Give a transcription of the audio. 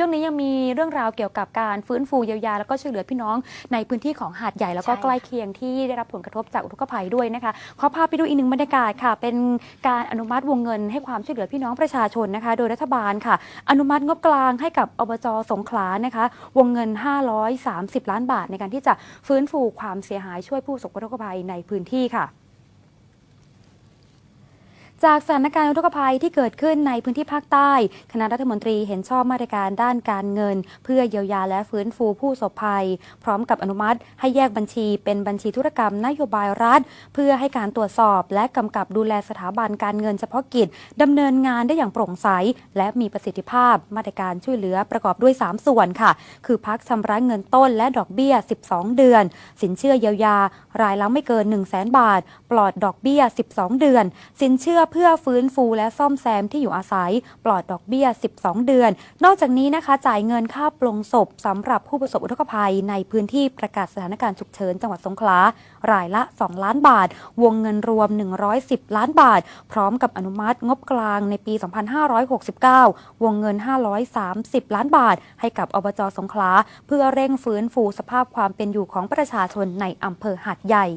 ช่วงนี้ยังมีเรื่องราวเกี่ยวกับการฟื้นฟูเยียวยาแล้วก็ช่วยเหลือพี่น้องในพื้นที่ของหาดใหญ่แล้วก็ใช่ค่ะ ใกล้เคียงที่ได้รับผลกระทบจากอุทกภัยด้วยนะคะขอพาไปดูอีกหนึ่งบรรยากาศค่ะ เป็นการอนุมัติวงเงินให้ความช่วยเหลือพี่น้องประชาชนนะคะ โดยรัฐบาลค่ะ อนุมัติงบกลางให้กับอบจสงขลานะคะ วงเงิน 530 ล้านบาทในการที่จะฟื้นฟูความเสียหายช่วยผู้ประสบอุทกภัยในพื้นที่ค่ะ จากสถานการณ์อุทกภัยที่เกิดขึ้นในพื้นที่ภาคใต้ คณะรัฐมนตรีเห็นชอบมาตรการด้านการเงิน เพื่อเยียวยาและฟื้นฟูผู้ประสบภัย พร้อมกับอนุมัติ ให้แยกบัญชีเป็นบัญชีธุรกรรมนโยบายรัฐ เพื่อให้การตรวจสอบ และกำกับดูแลสถาบันการเงินเฉพาะกิจดำเนินงานได้อย่างโปร่งใส และมีประสิทธิภาพ มาตรการช่วยเหลือประกอบด้วย 3 ส่วนค่ะ คือพักชำระเงินต้นและดอกเบี้ย 12 เดือน สินเชื่อเยียวยา รายละไม่เกิน 1 0 0 0 0แบาท ปลอดดอกเบี้ย 12 เดือน สินเชื่อเพื่อฟื้นฟูและซ่อมแซมที่อยู่อาศัย ปลอดดอกเบี้ย 12 เดือน นอกจากนี้นะคะ จ่ายเงินค่าปลงศพสำหรับผู้ประสบอุทกภัย ในพื้นที่ประกาศสถานการณ์ฉุกเฉินจังหวัดสงขลารายละ 2 ล้านบาท วงเงินรวม 110 ล้านบาท พร้อมกับอนุมัติงบกลางในปี 2569 วงเงิน 530 ล้านบาท ให้กับอบจสงขลาเพื่อเร่งฟื้นฟูสภาพความเป็นอยู่ของประชาชนในอำเภอหาดใหญ่